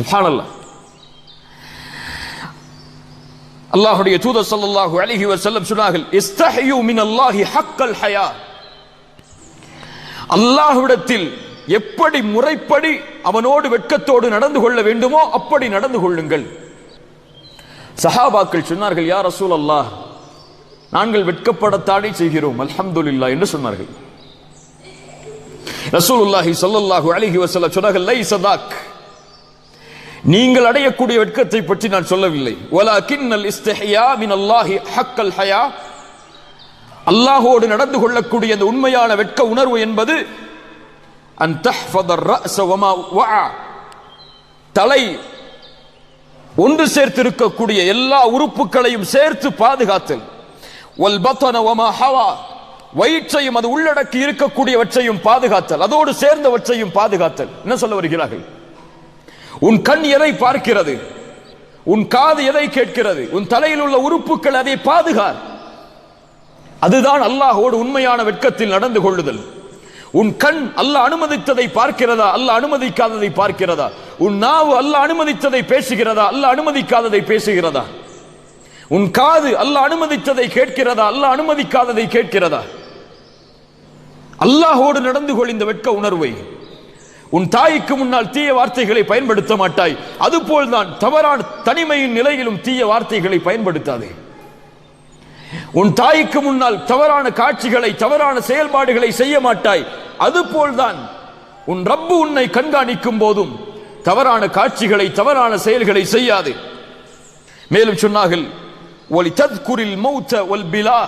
சுபானல்ல அல்லாஹுடைய தூதர் சல்லாஹு அலிஹி வசல்லம் சொன்னார்கள் இஸ்தஹியு மின் அல்லாஹி ஹக்கல் ஹயா. அல்லாஹ்விடத்தில் எப்படி முறைப்படி அவனோடு வெட்கத்தோடு நடந்து கொள்ள வேண்டுமோ அப்படி நடந்து கொள்ளுங்கள். சஹாபாக்கள் சொன்னார்கள் யார் ரசூல் அல்லாஹ் நாங்கள் வெட்கப்படத்தானே செய்கிறோம் அல்ஹம்துலில்லாஹ் என்று சொன்னார்கள். ரசூலுல்லாஹி ஸல்லல்லாஹு அலிஹி வசல்ல சொன்னார்கள் லை சதாக் நீங்கள் அடையக்கூடிய வெட்கத்தை பற்றி நான் சொல்லவில்லை. ஒலா கிண்ணல் இஸ்தஹியா மின் அல்லாஹி ஹக்கல் ஹயா அல்லாஹோடு நடந்து கொள்ளக்கூடிய அந்த உண்மையான வெட்க உணர்வு என்பது தலை ஒன்று சேர்த்து இருக்கக்கூடிய எல்லா உறுப்புகளையும் சேர்த்து பாதுகாத்தல். வயிற்றையும் அது உள்ளடக்கி இருக்கக்கூடியவற்றையும் பாதுகாத்தல். அதோடு சேர்ந்தவற்றையும் பாதுகாத்தல். என்ன சொல்ல வருகிறார்கள்? உன் கண் எதை பார்க்கிறது? உன் காது எதை கேட்கிறது? உன் தலையில் உள்ள உறுப்புகள் அதை பாதுகார். அதுதான் அல்லாஹோடு உண்மையான வெட்கத்தில் நடந்து கொள்ளுதல். உன் கண் அல்லாஹ் அனுமதித்ததை பார்க்கிறதா? அல்ல அனுமதிக்காததை பார்க்கிறதா? உன் நாவு அல்ல அனுமதித்ததை பேசுகிறதா? அல்ல அனுமதிக்காததை பேசுகிறதா? உன் காது அல்லாஹ் அனுமதித்ததை கேட்கிறதா? அல்ல அனுமதிக்காததை கேட்கிறதா? அல்லாஹோடு நடந்து கொள் இந்த வெட்க உணர்வை. உன் தாய்க்கு முன்னால் தீய வார்த்தைகளை பயன்படுத்த மாட்டாய். அதுபோல் தான் தவறான தனிமையின் நிலையிலும் தீய வார்த்தைகளை பயன்படுத்தாதே. உன் தாய்க்கு முன்னால் தவறான காட்சிகளை தவறான செயல்பாடுகளை செய்ய மாட்டாய். அதுபோல் தான் உன் ரப்பு உன்னை கண்காணிக்கும் போதும் தவறான காட்சிகளை தவறான செயல்களை செய்யாது. மேலும் சொன்னார்கள் ஒலி தத்குரில் மௌத்த ஒல் பிலா.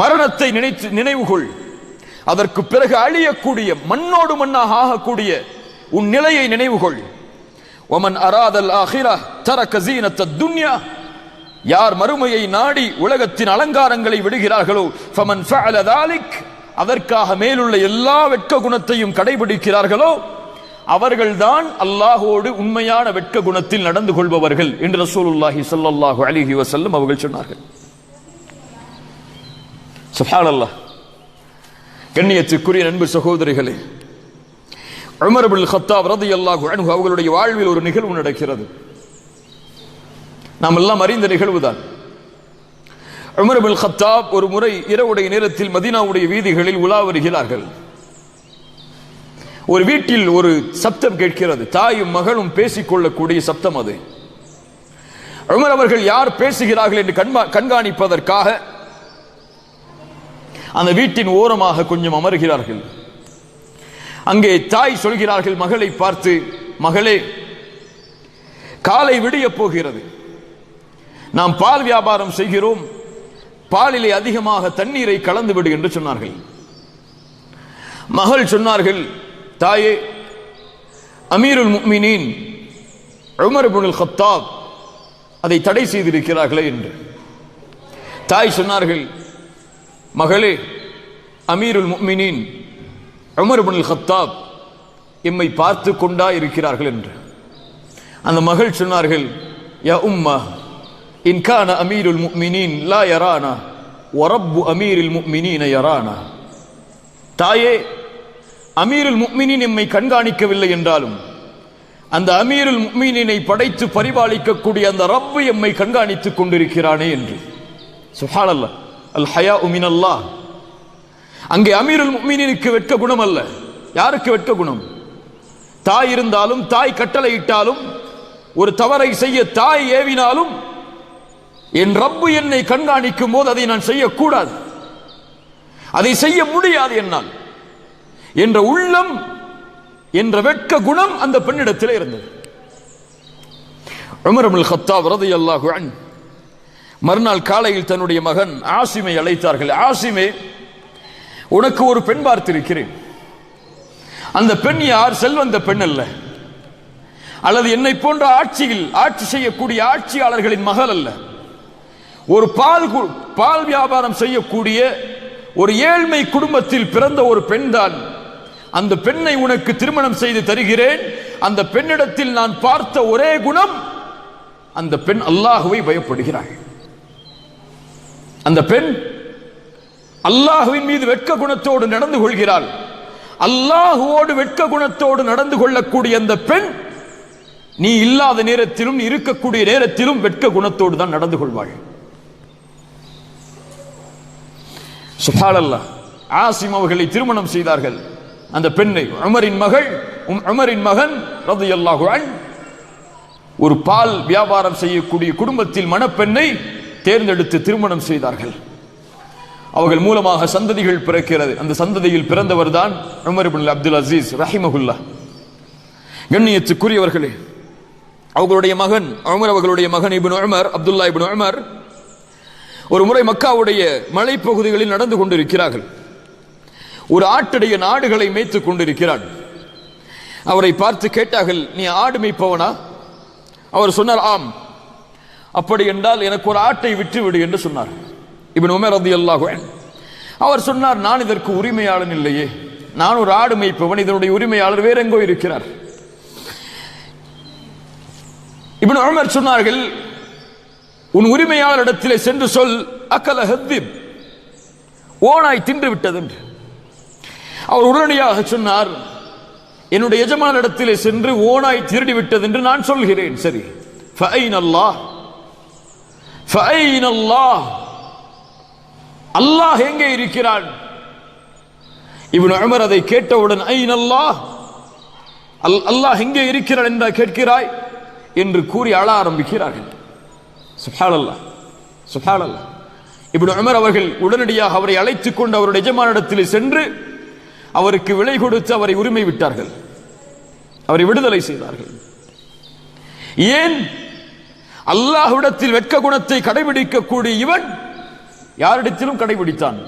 மரணத்தை நினைத்து நினைவுகொள். அதற்கு பிறகு அழியக்கூடிய மண்ணோடு மண்ணாக ஆகக்கூடிய உன் நிலையை நினைவுகொள். ஒமன் அராதல் ஆஹிரா தர கசீனத்த துன்யா யார் மறுமையை நாடி உலகத்தின் அலங்காரங்களை விடுகிறார்களோ ஃபமன் ஃபஅலதாலிக் அதற்காக மேலுள்ள எல்லா வெட்க குணத்தையும் கடைபிடிக்கிறார்களோ அவர்கள்தான் அல்லாஹோடு உண்மையான வெட்க குணத்தில் நடந்து கொள்பவர்கள் என்று ரசூலுல்லாஹி சல்லாஹூ அலிஹி வசல்லம் அவர்கள் சொன்னார்கள். சுஹான் அல்லாஹ் கண்ணியத்துக்குரிய நண்பு சகோதரிகளே உமரபுல் ஹத்தாப் ரதி அல்லாஹு அன்ஹு அவர்களுடைய வாழ்வில் ஒரு நிகழ்வு நடக்கிறது. நாம் எல்லாம் அறிந்த நிகழ்வுதான். உமரபுல் ஹத்தாப் ஒரு முறை இரவுடைய நேரத்தில் மதீனாவுடைய வீதிகளில் உலா வருகிறார்கள். ஒரு வீட்டில் ஒரு சப்தம் கேட்கிறது. தாயும் மகளும் பேசிக்கொள்ளக்கூடிய சப்தம் அது. உமர் அவர்கள் யார் பேசுகிறார்கள் என்று கண்காணிப்பதற்காக அந்த வீட்டின் ஓரமாக கொஞ்சம் அமர்கிறார்கள். அங்கே தாய் சொல்கிறார்கள் மகளை பார்த்து மகளே காலை விடிய போகிறது. நாம் பால் வியாபாரம் செய்கிறோம். பாலிலே அதிகமாக தண்ணீரை கலந்து விடு என்று சொன்னார்கள். மகள் சொன்னார்கள் தாயே அமீருல் முக்மினின் உமர் இப்னுல் அதை தடை செய்திருக்கிறார்களே என்று. தாய் சொன்னார்கள் மகளே அமீருல் முக்மினின் உமர் இப்னுல் எம்மை பார்த்து கொண்டா இருக்கிறார்கள் என்று. அந்த மகள் சொன்னார்கள் யா உம்மா இன்கான அமீருல் முக்மினின் லா யரானா ஒரப்பு அமீரில் முக்மினீன யரானா. தாயே அமீருல் முக்மினின் எம்மை கண்காணிக்கவில்லை என்றாலும் அந்த அமீருல் முக்மீனினை படைத்து பரிபாலிக்கக்கூடிய அந்த ரப்பு எம்மை கண்காணித்துக் கொண்டிருக்கிறானே என்று. சுஹானல்லா. அல் ஹயா உமின் அல்லாஹ் அங்கே அமீருல் மீனினுக்கு வெட்க குணம் அல்ல யாருக்கு வெட்க குணம்? தாய் இருந்தாலும் தாய் கட்டளை இட்டாலும் ஒரு தவறை செய்ய தாய் ஏவினாலும் என் ரப்பு என்னை கண்காணிக்கும் போது அதை நான் செய்யக்கூடாது. அதை செய்ய முடியாது என்னால். என்ற உள்ளம் என்ற வெட்க குணம் அந்த பெண்ணிடத்தில் இருந்தது. உமர் அப்துல் கத்தாப் ரலியல்லாஹு அன் மறுநாள் காலையில் தன்னுடைய மகன் ஆசிமை அழைத்தார்கள். ஆசிமே உனக்கு ஒரு பெண் பார்த்திருக்கிறேன். அந்த பெண் யார்? செல்வந்த பெண் அல்ல. அல்லது என்னை போன்ற ஆட்சியில் ஆட்சி செய்யக்கூடிய ஆட்சியாளர்களின் மகள் அல்ல. ஒரு பால் கு- பால் வியாபாரம் செய்யக்கூடிய ஒரு ஏழ்மை குடும்பத்தில் பிறந்த ஒரு பெண்தான். அந்த பெண்ணை உனக்கு திருமணம் செய்து தருகிறேன். அந்த பெண்ணிடத்தில் நான் பார்த்த ஒரே குணம் அந்த பெண் அல்லாஹுவை பயப்படுகிறாள். அந்த பெண் அல்லாஹுவின் மீது வெட்க குணத்தோடு நடந்து கொள்கிறாள். அல்லாஹுவோடு வெட்க குணத்தோடு நடந்து கொள்ளக்கூடிய அந்த பெண் நீ இல்லாத நேரத்திலும் இருக்கக்கூடிய நேரத்திலும் வெட்க குணத்தோடு தான் நடந்து கொள்வாள். சுபாலல்லா ஆசிம் அவர்களை திருமணம் செய்தார்கள். அந்த பெண்ணை அமரின் மகள் உம் மகன் ரது அன் ஒரு பால் வியாபாரம் செய்யக்கூடிய குடும்பத்தில் மணப்பெண்ணை தேர்ந்தெடுத்து திருமணம் செய்தார்கள். அவர்கள் மூலமாக சந்ததிகள் பிறக்கிறது. அந்த சந்ததியில் பிறந்தவர் தான் உமர் அப்துல் அசீஸ் ரஹிமகுல்லா கண்ணியத்துக்குரியவர்களே அவர்களுடைய மகன் உமர் அவர்களுடைய மகன் ibn Umar Abdullah ibn Umar ஒரு முறை மக்காவுடைய மலைப்பகுதிகளில் நடந்து கொண்டிருக்கிறார்கள். ஒரு ஆட்டுடைய நாடுகளை மேய்த்துக் கொண்டிருக்கிறான். அவரை பார்த்து கேட்டார்கள் நீ ஆடு மேய்ப்பவனா? அவர் சொன்னார் ஆம். அப்படி என்றால் எனக்கு ஒரு ஆட்டை விற்று விடு என்று சொன்னார். இவன் உமர் ரதி அவர் சொன்னார் நான் இதற்கு உரிமையாளன் இல்லையே. நான் ஒரு ஆடு மேய்ப்பவன் இதனுடைய உரிமையாளர் வேற எங்கோ இருக்கிறார். இவன் உமர் சொன்னார்கள் உன் உரிமையாளரிடத்திலே சென்று சொல் அக்கல ஹத்திப் ஓனாய் தின்று விட்டது என்று அவர் உடனடியாக சொன்னார் என்னுடைய எஜமானிடத்திலே சென்று ஓனாய் திருடி விட்டது என்று நான் சொல்கிறேன் சரி. ஃபைன் அல்லாஹ் அல்லாஹ் அல்லாஹ் எங்கே இருக்கிறான்? இவன் அமர் அதை கேட்டவுடன் ஐன் அல்லாஹ் அல் அல்லாஹ் எங்கே இருக்கிறான் என்ற கேட்கிறாய்? என்று கூறி அழ ஆரம்பிக்கிறார்கள். சுஹானல்லாஹ் அல்லாஹ் இப்படி அமர் அவர்கள் உடனடியாக அவரை அழைத்துக் கொண்டு அவருடைய எஜமானிடத்தில் சென்று அவருக்கு விலை கொடுத்து அவரை உரிமை விட்டார்கள். அவரை விடுதலை செய்தார்கள். ஏன் அல்லாஹ்விடத்தில் வெட்க குணத்தை கடைபிடிக்கக்கூடிய இவன் யாரிடத்திலும் கடைபிடித்தான்.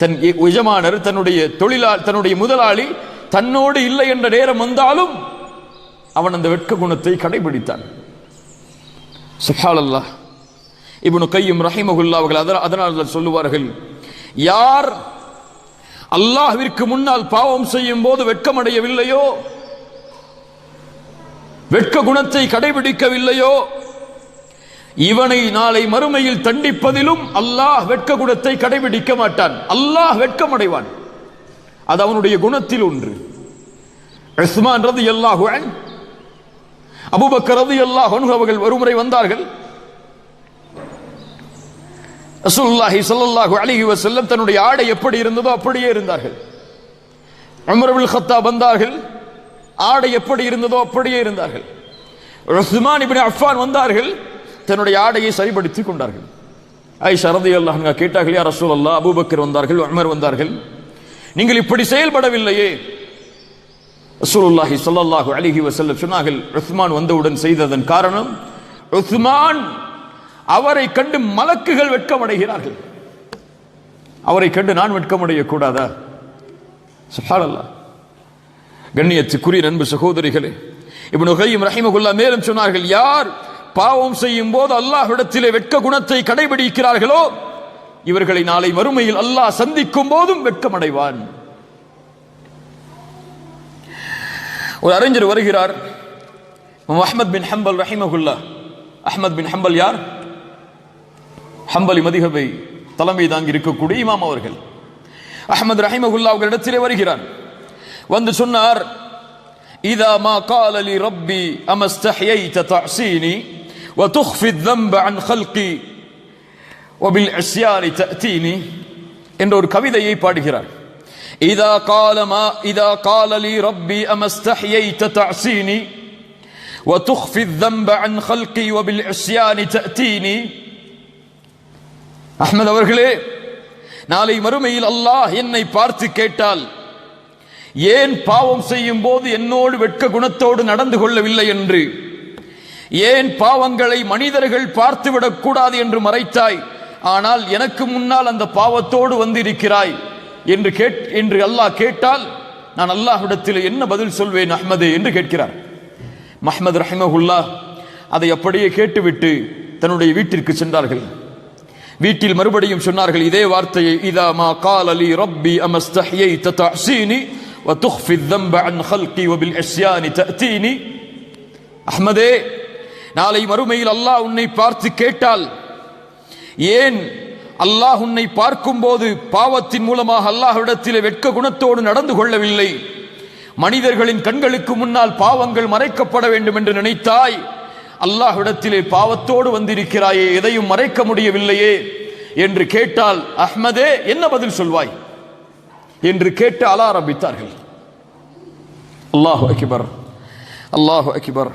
தன் எ- எஜமானர் தன்னுடைய தொழிலாளி தன்னுடைய முதலாளி தன்னோடு இல்லை என்ற நேரம் வந்தாலும் அவன் அந்த வெட்க குணத்தை கடைபிடித்தான். சுஹாலல்லா இப்னு கையும் ரஹிமகுல்லா அவர்கள் அதனால் அதனால் சொல்லுவார்கள் யார் அல்லாஹ்விற்கு முன்னால் பாவம் செய்யும் போது வெட்கமடையவில்லையோ வெட்க குணத்தை கடைபிடிக்கவில்லையோ இவனை நாளை மறுமையில் தண்டிப்பதிலும் அல்லாஹ் வெட்க குணத்தை கடைபிடிக்க மாட்டான். அல்லாஹ் வெட்கமடைவான். அது அவனுடைய குணத்தில் ஒன்று. உஸ்மான் ரதி அல்லாஹு அபுபக்கர் ரது அல்லாஹ் அவர்கள் ஒருமுறை வந்தார்கள். அசுல்லாஹி ஸல்லல்லாஹு அலைஹி வசல்லம் தன்னுடைய ஆடை எப்படி இருந்ததோ அப்படியே இருந்தார்கள். உமர் ஹத்தா வந்தார்கள். ஆடை எப்படி இருந்ததோ அப்படியே இருந்தார்கள். உஸ்மான் இப்படி அஃபான் வந்தார்கள். தன்னுடைய ஆடையை சரிபடுத்திக் கொண்டார்கள். ஐ சரதி அல்லாஹ் கேட்டார்கள் யார் ரசூல் அல்லா அபூபக்கர் வந்தார்கள் அமர் வந்தார்கள். நீங்கள் இப்படி செயல்படவில்லையே. ரசூலுல்லாஹி சொல்லல்லாஹு அலிஹி வஸல்லம் சொன்னார்கள் உஸ்மான் வந்தவுடன் செய்ததன் காரணம் உஸ்மான் அவரை கண்டு மலக்குகள் வெட்கமடைகிறார்கள். அவரை கண்டு நான் வெட்கமடைய கூடாதா சுஹாலல்லா கண்ணியத்துக்குரிய நண்பு சகோதரிகளே இப்னு ரஹிமகுல்லா மேலும் சொன்னார்கள் யார் பாவம் செய்யும் போது அல்லாஹ்விடத்திலே வெட்க குணத்தை கடைபிடிக்கிறார்களோ இவர்களை நாளை மறுமையில் அல்லாஹ் சந்திக்கும் போதும் வெட்கமடைவான். ஒரு அறிஞர் வருகிறார். அஹமத் பின் ஹம்பல் ரஹிமகுல்லா அஹமத் பின் ஹம்பல் யார்? ஹம்பலி மதிகபை தலைமை தாங்கி இருக்கக்கூடிய இமாம் அவர்கள். அஹமது ரஹிமகுல்லா அவர்களிடத்திலே வருகிறார். வந்து சொன்னார் இதா மா காலலி ரப்பி அமஸ்தஹ்யை தசீனி وتخفي الذنب عن خلقي وبالعصيان تأتيني என்ற ஒரு கவிதையை பாடுகிறார் إذا قال ما إذا قال لي ربي أما استحييت تعصيني وتخفي الذنب عن خلقي وبالعصيان تأتيني அஹ்மத் அவர்களே நாளை மறுமையில் அல்லாஹ் என்னை பார்த்து கேட்டால் ஏன் பாவம் செய்யும் போது என்னோடு வெட்க குணத்தோடு நடந்து கொள்ளவில்லை என்று ஏன் பாவங்களை மனிதர்கள் பார்த்துவிடக் கூடாது என்று மறைத்தாய்? ஆனால் எனக்கு முன்னால் அந்த பாவத்தோடு வந்திருக்கிறாய். என்று கேட் என்று அல்லாஹ் கேட்டால் நான் அல்லாஹ்விடத்தில் என்ன பதில் சொல்வேன் அஹ்மது என்று கேட்கிறார். மஹமது ரஹமஹுல்லா அதை அப்படியே கேட்டுவிட்டு தன்னுடைய வீட்டிற்கு சென்றார்கள். வீட்டில் மறுபடியும் சொன்னார்கள் இதே வார்த்தையை இதா மா கால் அலி ரப்பி அமஸ்தஹ்யை ததாசீனி வதுஃபி தம்ப அன் ஹல்கி வபில் அஸ்யானி தஅதீனி. அஹ்மதே நாளை மறுமையில் அல்லாஹ் உன்னை பார்த்து கேட்டால் ஏன் அல்லாஹ் உன்னை பார்க்கும்போது பாவத்தின் மூலமாக அல்லாஹ்விடத்தில் வெட்க குணத்தோடு நடந்து கொள்ளவில்லை? மனிதர்களின் கண்களுக்கு முன்னால் பாவங்கள் மறைக்கப்பட வேண்டும் என்று நினைத்தாய் அல்லாஹ்விடத்திலே பாவத்தோடு வந்திருக்கிறாயே எதையும் மறைக்க முடியவில்லையே என்று கேட்டால் அஹ்மதே என்ன பதில் சொல்வாய்? என்று கேட்டு அல ஆரம்பித்தார்கள் அல்லாஹு அக்பர் அல்லாஹு அக்பர்.